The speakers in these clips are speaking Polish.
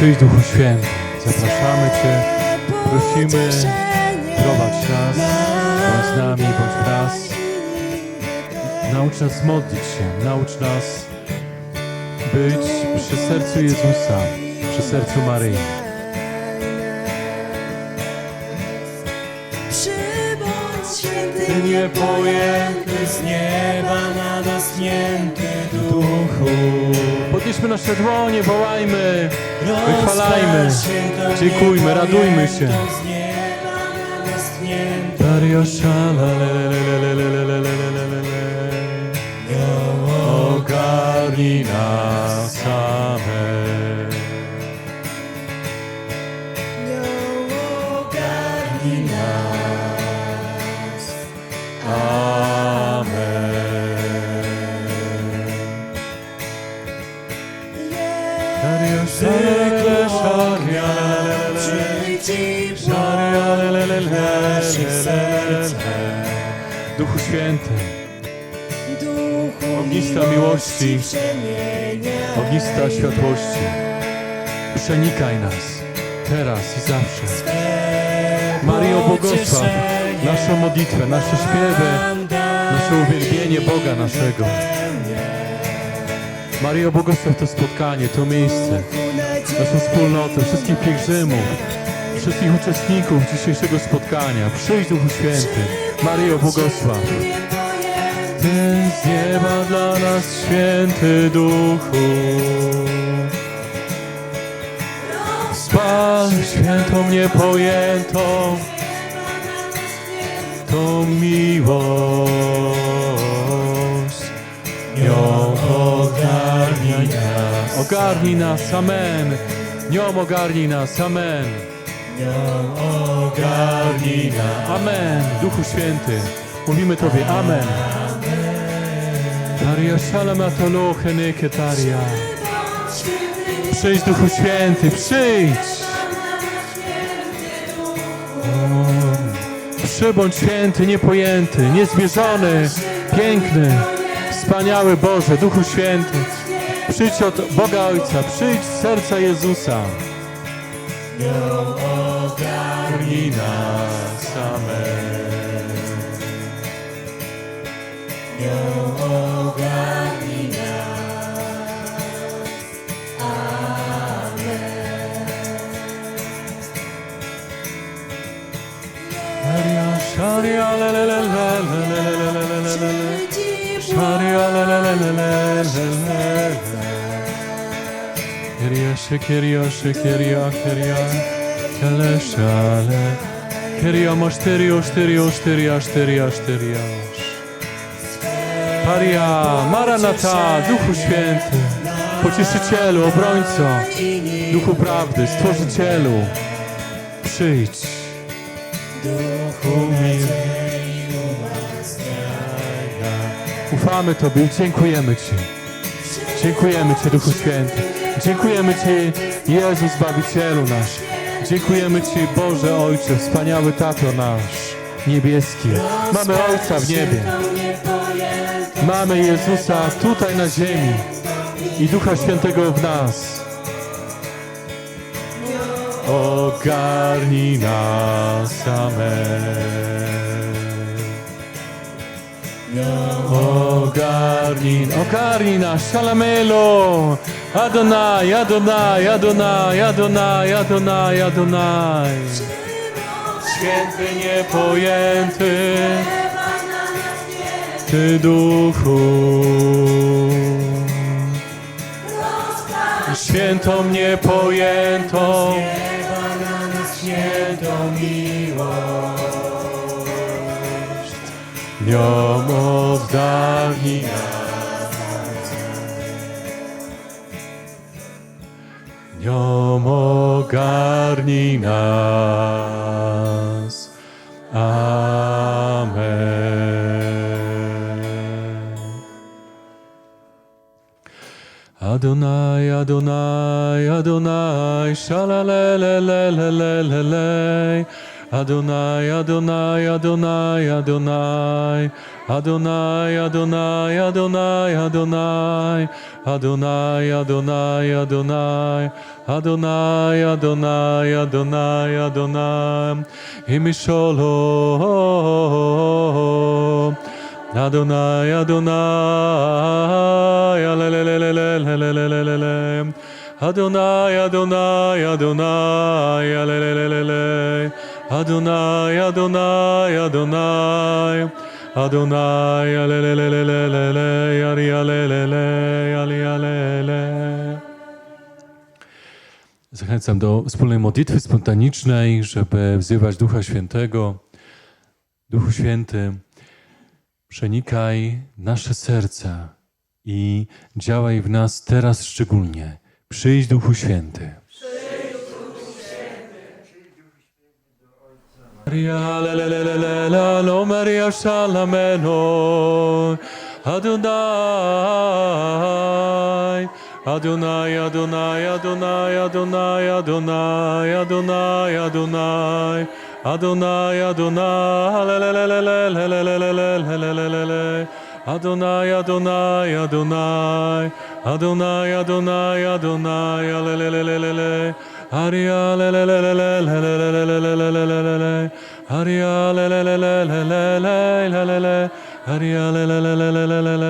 Przyjdź Duchu Święty, zapraszamy Cię, prosimy, prowadź nas, bądź z nami, bądź w nas. Naucz nas modlić się, naucz nas być przy sercu Jezusa, przy sercu Maryi. Przybądź święty Ty niepojęty z nieba nadosnięty Duchu. Podnieśmy nasze dłonie, wołajmy, wychwalajmy, dziękujmy, radujmy się. z nieba le. Duchu Święty, Ognista miłości, ognista światłości, przenikaj nas, teraz i zawsze. Mario, błogosław naszą modlitwę, nasze śpiewy, nasze uwielbienie Boga naszego. Mario, błogosław to spotkanie, to miejsce, naszą wspólnotę, wszystkich pielgrzymów, wszystkich uczestników dzisiejszego spotkania. Przyjdź Duchu Święty. Mario, błogosław. Ty z nieba dla nas święty Duchu. Spal świętą niepojętą tą miłość. Nią ogarnij nas. Ogarnij nas, amen. Nią ogarnij nas, amen. Ogarnij. Amen. Duchu Święty, mówimy Tobie amen. Taria szalamatolo heneke taria. Przyjdź Duchu Święty, przyjdź. Przybądź święty, niepojęty, niezmierzony, piękny, wspaniały Boże, Duchu Święty. Przyjdź od Boga Ojca, przyjdź z serca Jezusa. Ogarnij nas, amen. Sharia, sharia, le, le, le, le, le, le, le, le, le, le, le, le. Sharia, le, le, le, le, le, le, le, le. Kyria, shekiria, shekiria, kyria. Kele, shale. Kyria, mosterio, sterio, steria, steria, steria. Maria, Maranata, Duchu Święty, Pocieszycielu, Obrońco, Duchu Prawdy, Stworzycielu, przyjdź. Duchu. Ufamy Tobie i dziękujemy Ci. Dziękujemy Ci, Duchu Święty. Dziękujemy Ci, Jezu Zbawicielu nasz. Dziękujemy Ci, Boże Ojcze, wspaniały Tato nasz, niebieski. Mamy Ojca w niebie. Mamy Jezusa tutaj na ziemi i Ducha Świętego w nas. Ogarnij nas, amen. Ogarnij, ogarnij nas, szalamelo. Adonai, Adonai, Adonai, Adonai, Adonai, Adonai. Święty niepojęty, Ty duchu. Świętą niepojętą, świętą miłość. Nią oddali nas. Nią ogarnij nas. Amen. Adonai, Adonai, Adonai, shalalelelelelelele. Adonai, Adonai, Adonai, Adonai. Adonai, Adonai, Adonai, Adonai. Adonai, Adonai, Adonai. Adonai, Adonai, Adonai, Adonai. Adonai, Adonai. Adonai, Adonai, Adonai, alelelelele. Adonai, Adonai, Adonai. Adonai, alelelelelelele, ali alelele, ali alele. Zachęcam do wspólnej modlitwy spontanicznej, żeby wzywać Ducha Świętego. Duchu Święty, przenikaj nasze serca i działaj w nas teraz szczególnie. Przyjdź Duchu Święty. Maria, le, le, le, le, le, la, lo, Maria, shalameno, Adonai, Adonai, Adonai, Adonai, Adonai, Adonai, Adonai, Adonai, Adonai, Adonai, le, le, le, le, le, le, le, le, le, le, le, le, le, le. Adonai, Adonai, Adonai, Adonai, Adonai, Adonai, le, le, le, le, le, le. Aria, le, le, le, le, le, le, le, le, le, le, le, le, le, le, le. Aria, le, le, le, le, le, le, le, le, le, le. Aria, le, le, le, le, le, le, le, le, le, le, le,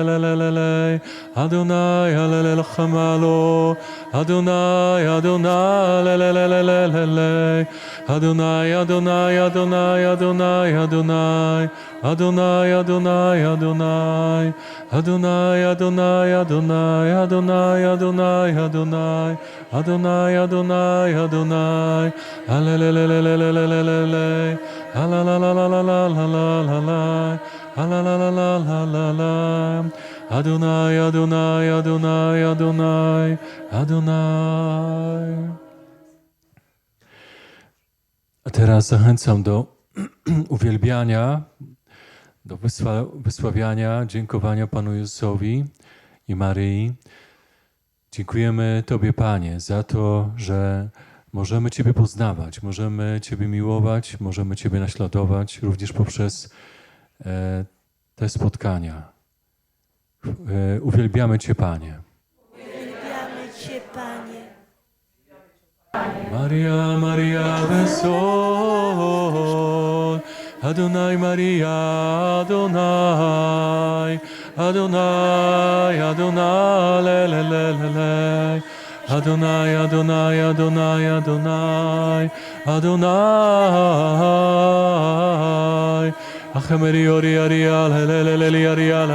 le. Adonai, le, le, le, chamalo. Adonai, Adonai, le, le, le, le, le, le, le. Adonai, Adonai, Adonai, Adonai, Adonai. Adonai, Adonai, Adonai. Adonai, Adonai, Adonai, Adonai, Adonai, Adonai. Adonai, Adonai, Adonai. Alelelelelelelelele. Alalalalalalalalala. Alalalalalala. Adonai, Adonai, Adonai, Adonai, Adonai. A teraz zachęcam do uwielbiania, do wysła, wysławiania, dziękowania Panu Jezusowi i Maryi. Dziękujemy Tobie, Panie, za to, że możemy Ciebie poznawać, możemy Ciebie miłować, możemy Ciebie naśladować również poprzez e, te spotkania. E, uwielbiamy Cię, Panie. Uwielbiamy Cię, Panie. Maria, Maria, Vesol, Adonai, Maria, Adonai, Adonai, Adonai, le, le, le, le, le. Adonai, Adonai, Adonai, Adonai, Adonai. Achemeri, ori, aria, le, le, le, le, le, aria,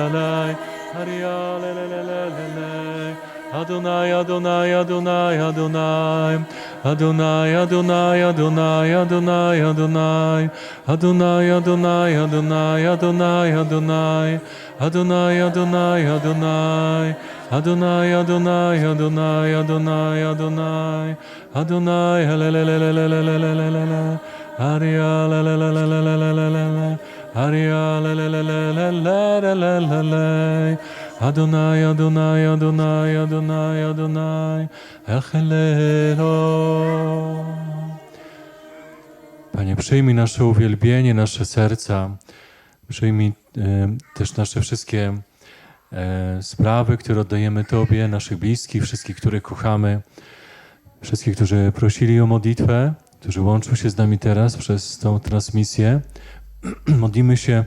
la, la. Aria, le, le, le, le, le, le. Adonai, Adonai, Adonai, Adonai. Adonai, Adonai, Adonai, Adonai, Adonai. Adonai, Adonai, Adonai, Adonai, Adonai. Adonai, Adonai, Adonai. Adonai, Adonai, Adonai, Adonai, Adonai. Adonai, helelelelelelelelelele. Aria, lelelelelelelelele. Aria. Adonai, Adonai, Adonai, Adonai, Adonai, Echelelo. Panie, przyjmij nasze uwielbienie, nasze serca. Przyjmij e, też nasze wszystkie e, sprawy, które oddajemy Tobie, naszych bliskich, wszystkich, których kochamy, wszystkich, którzy prosili o modlitwę, którzy łączą się z nami teraz przez tą transmisję. Modlimy się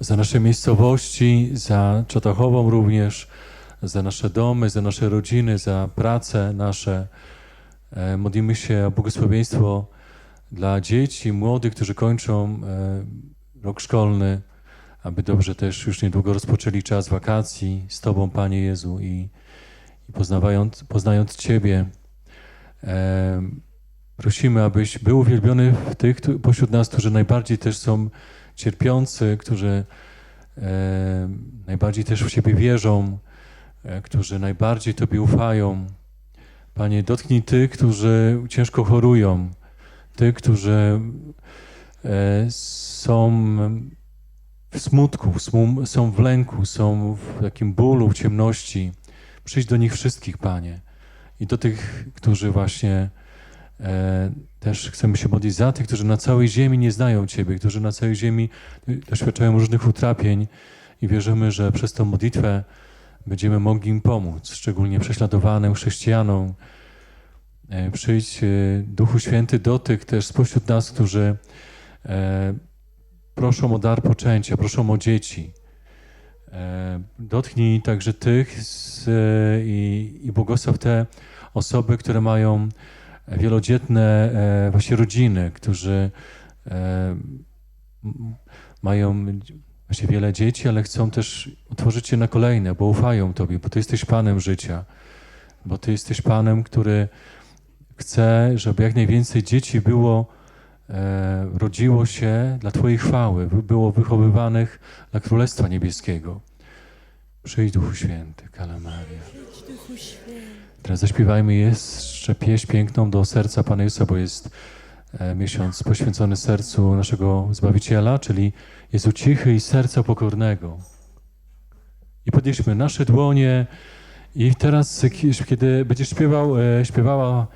za nasze miejscowości, za Czatachową również, za nasze domy, za nasze rodziny, za pracę nasze. E, Modlimy się o błogosławieństwo dla dzieci, młodych, którzy kończą e, rok szkolny, aby dobrze też już niedługo rozpoczęli czas wakacji z Tobą, Panie Jezu, i, i poznając Ciebie, e, prosimy, abyś był uwielbiony w tych pośród nas, którzy najbardziej też są cierpiący, którzy e, najbardziej też w Ciebie wierzą, e, którzy najbardziej Tobie ufają. Panie, dotknij tych, którzy ciężko chorują, tych, którzy e, są w smutku, smu- są w lęku, są w takim bólu, w ciemności. Przyjdź do nich wszystkich, Panie. I do tych, którzy właśnie też chcemy się modlić za tych, którzy na całej ziemi nie znają Ciebie, którzy na całej ziemi doświadczają różnych utrapień i wierzymy, że przez tą modlitwę będziemy mogli im pomóc, szczególnie prześladowanym chrześcijanom. E, Przyjdź, e, Duchu Święty, do tych też spośród nas, którzy e, proszą o dar poczęcia, proszą o dzieci. E, Dotknij także tych z, e, i, i błogosław te osoby, które mają wielodzietne e, właśnie rodziny, którzy e, mają właśnie wiele dzieci, ale chcą też otworzyć się na kolejne, bo ufają Tobie, bo Ty jesteś Panem życia, bo Ty jesteś Panem, który chce, żeby jak najwięcej dzieci było, e, rodziło się dla Twojej chwały, by- było wychowywanych dla Królestwa Niebieskiego. Przyjdź Duchu Święty, Kalamaria. Duchu Święty. Teraz zaśpiewajmy jeszcze pieśń piękną do serca Pana Jezusa, bo jest e, miesiąc poświęcony sercu naszego Zbawiciela, czyli Jezu cichy i serca pokornego. I podnieśmy nasze dłonie i teraz, ki- kiedy będziesz śpiewał, e, śpiewała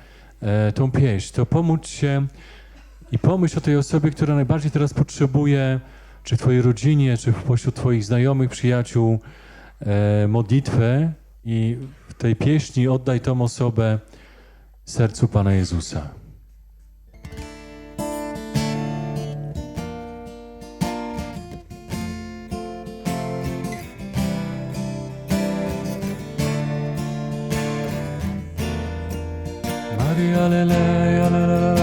e, tą pieśń, to pomóż się i pomyśl o tej osobie, która najbardziej teraz potrzebuje, czy w Twojej rodzinie, czy pośród Twoich znajomych, przyjaciół, modlitwę i tej pieśni oddaj tą osobę sercu Pana Jezusa. Maria lele, la la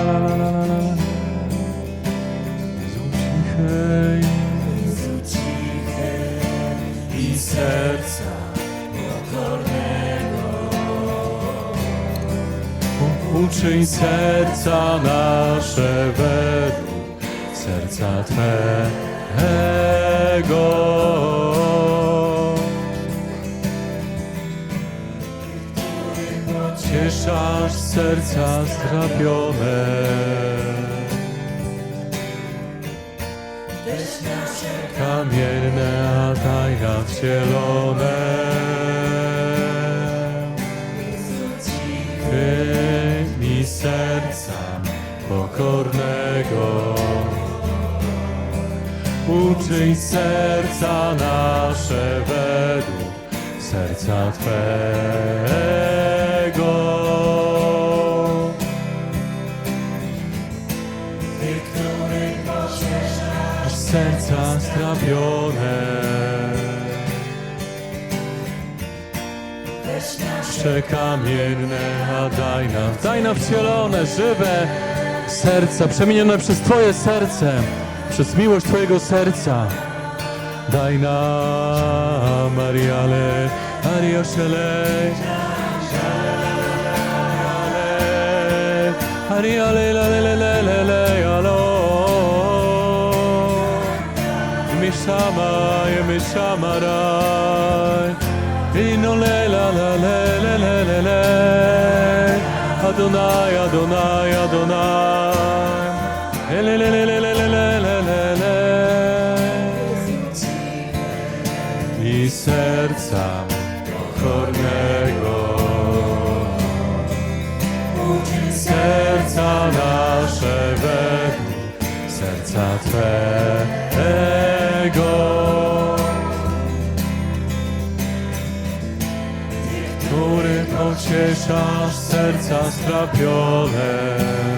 Uczyń serca nasze według serca Twego. Cieszasz serca zdrapione. Kamienne, a tajna wcielone. Pokornego. Uczyń serca nasze według serca Twego. Ty, który pocieszasz serca strapione. Przekamienne, a daj nam, daj nam wcielone, żywe serca, przemienione przez Twoje serce, przez miłość Twojego serca. Daj nam, Mariale, Ariaszele, Ariale, lelelelele, alo. Mishama, Mishama, Rai, Inole, la, la, la, la, la, la, la, Adonai, Adonai, Adonai. I serca pokornego. serca nasze według serca Twego. Który pocieszasz serca strapione.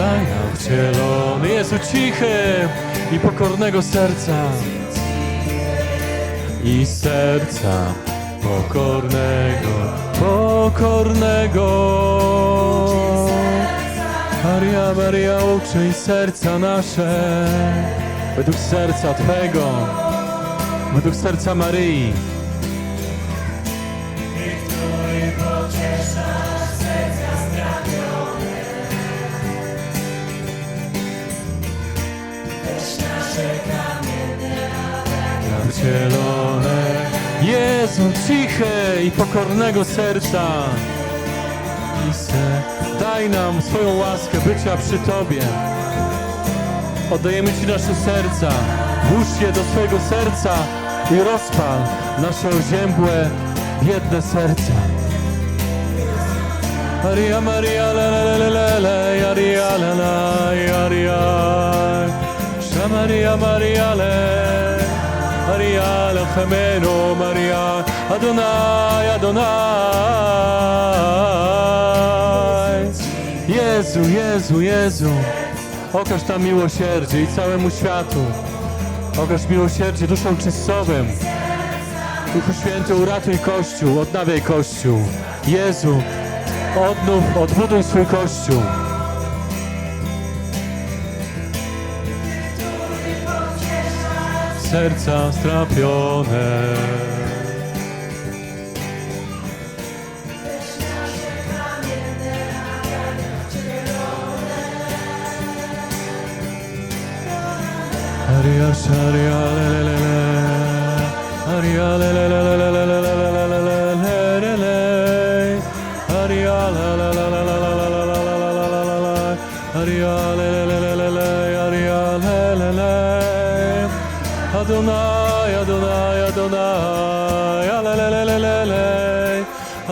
Nam wcielony Jezu cichy i pokornego serca i serca pokornego, pokornego. Maria, Maria, uczyń serca nasze według serca Twego, według serca Maryi. Wcielone Jezu, ciche i pokornego serca. Daj nam swoją łaskę bycia przy Tobie. Oddajemy Ci nasze serca. Włóż je do swojego serca i rozpal nasze oziębłe biedne serca. Maria, Maria, le, le, le, le, le, Maria, le, le, Maria. Maria, le, Chemeno, Maria, Adonai, Adonai. Jezu, Jezu, Jezu, okaż nam miłosierdzie i całemu światu. Okaż miłosierdzie duszom czystowym. Duchu Święty, uratuj Kościół, odnawiaj Kościół. Jezu, odnów, odbuduj swój Kościół. serca strapione. Aria, aria, le, le, le, le. Aria, le, le, le, le, le.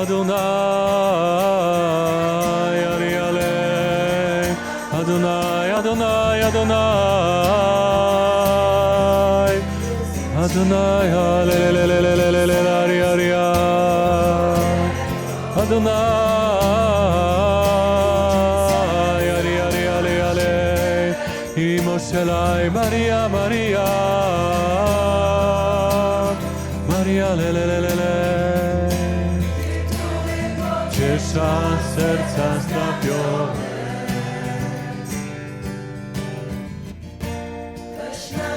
Adonai, Aria, le. Adonai, Adonai, Adonai. Adonai, ah, serca strapione.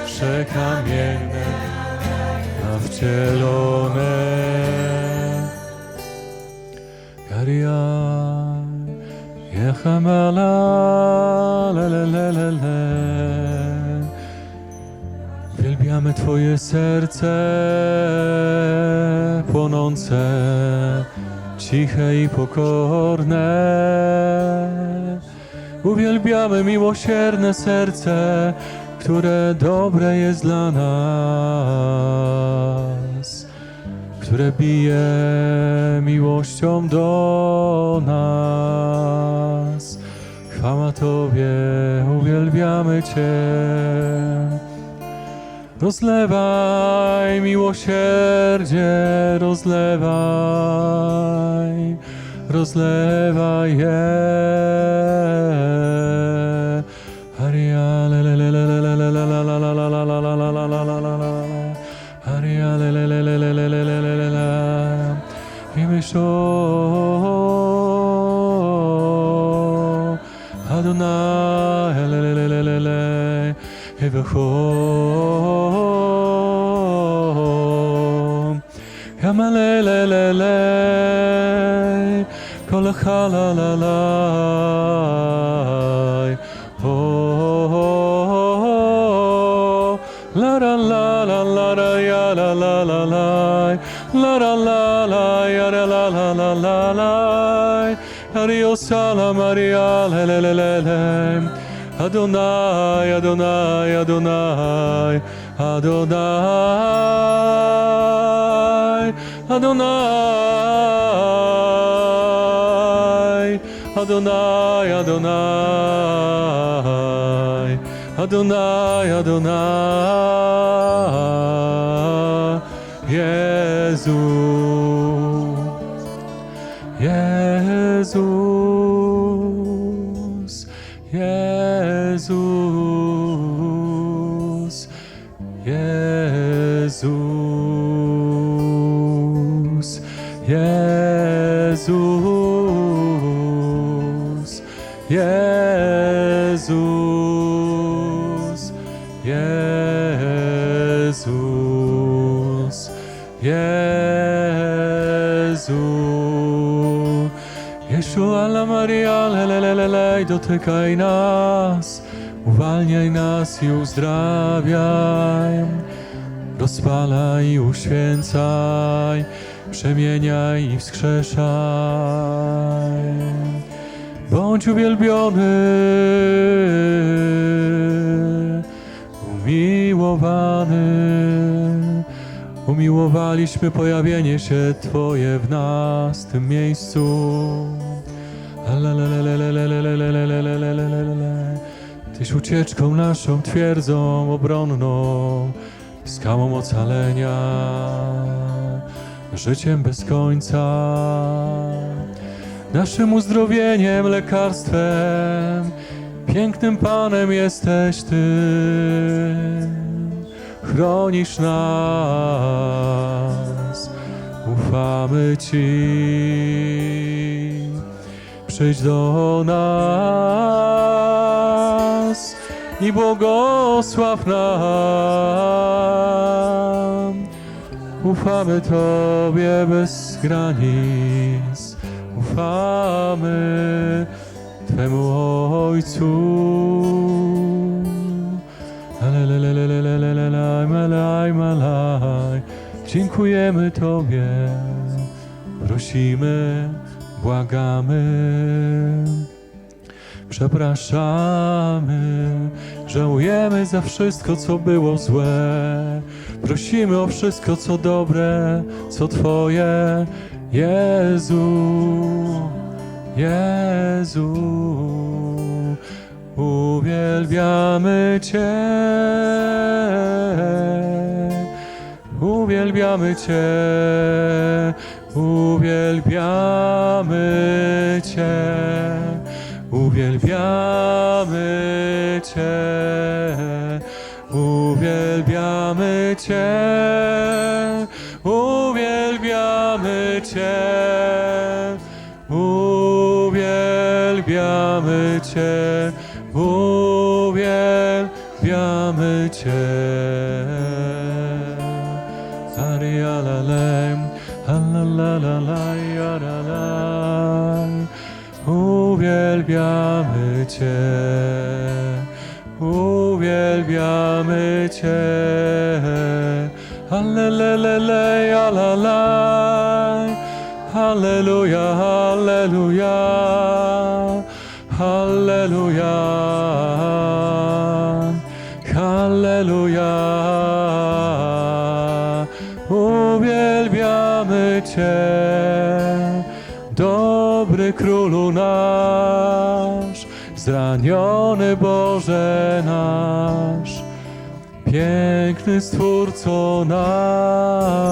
przekamienne, a wcielone. Garia, jechamala, le, le, le, le. Wielbiamy Twoje serce płonące, ciche i pokorne. Uwielbiamy miłosierne serce, które dobre jest dla nas, które bije miłością do nas. Chwała Tobie, uwielbiamy Cię. Rozlewaj miłosierdzie, rozlewaj, rozlewaj je. Aria, le, le, le, le, le, le, le, la, la, la, la, la, la, la, la, la, la, la, la, la. Aria, le, le, le, le, le, le, le, le, le, le, le, kol chala la la. Oh, oh, oh, oh. La la la la la la la la la la la la la la la la la la le le le le le Adonai Adonai Adonai Adonai Adonai Adonai Adonai Adonai Adonai Jezus Jezus Jezus. Jezu Jeszua la Maria le, le, le, le, le, dotykaj nas. Uwalniaj nas i uzdrawiaj. Rozpalaj i uświęcaj. Przemieniaj i wskrzeszaj. Bądź uwielbiony, umiłowany. Umiłowaliśmy pojawienie się Twoje w nas, w tym miejscu. Tyś ucieczką naszą, twierdzą obronną, skałą ocalenia, życiem bez końca. Naszym uzdrowieniem, lekarstwem, pięknym Panem jesteś Ty, chronisz nas, ufamy Ci. Przyjdź do nas i błogosław nam. Ufamy Tobie bez granic, ufamy Twemu Ojcu. Dziękujemy Tobie, prosimy, błagamy. Przepraszamy, żałujemy za wszystko, co było złe. Prosimy o wszystko, co dobre, co Twoje, Jezu. Jezu, uwielbiamy Cię. Uwielbiamy Cię, uwielbiamy Cię, uwielbiamy Cię, uwielbiamy Cię, uwielbiamy Cię, uwielbiamy Cię, uwielbiamy Cię. Uwielbiamy Cię, uwielbiamy Cię. Allelelele, alalaj. Halleluja, halleluja, halleluja, halleluja. Uwielbiamy Cię, dobry Królu nasz, zraniony Boże nasz, piękny Stwórco nas.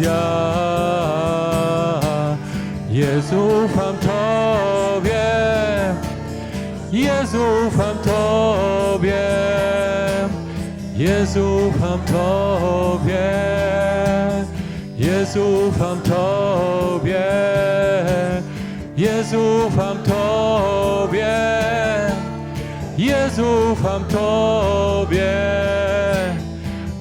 Halleluja. Jezu, ufam Tobie, Jezu, ufam Tobie, Jezu, ufam Tobie, Jezu, ufam Tobie, Jezu, ufam Tobie, Jezu, ufam Tobie,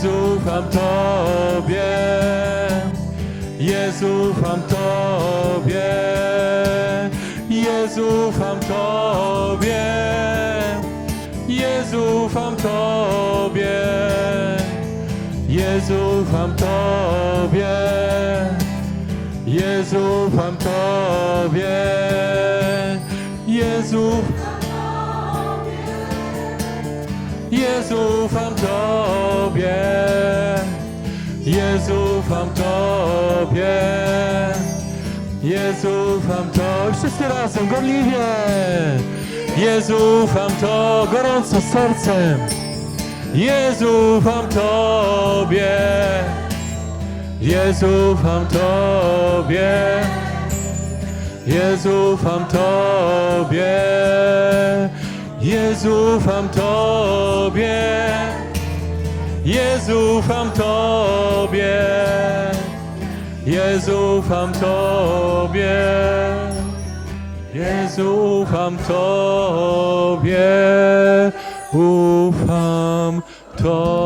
Jezu, ufam Tobie. Jezu, ufam Tobie. Jezu, ufam Tobie. Jezu, ufam Tobie. Jezu, ufam Tobie. Jezu, ufam Tobie. Jezu, Jezu, ufam Tobie. Jezu, ufam Tobie. Jezu, ufam Tobie. Wszyscy razem, gorliwie. Jezu, ufam to gorąco sercem. Jezu, ufam Tobie. Jezu, ufam Tobie. Jezu, ufam Tobie. Jezu, ufam Tobie. Jezu, ufam Tobie. Jezu, ufam Tobie. Jezu, ufam Tobie. Ufam Tobie.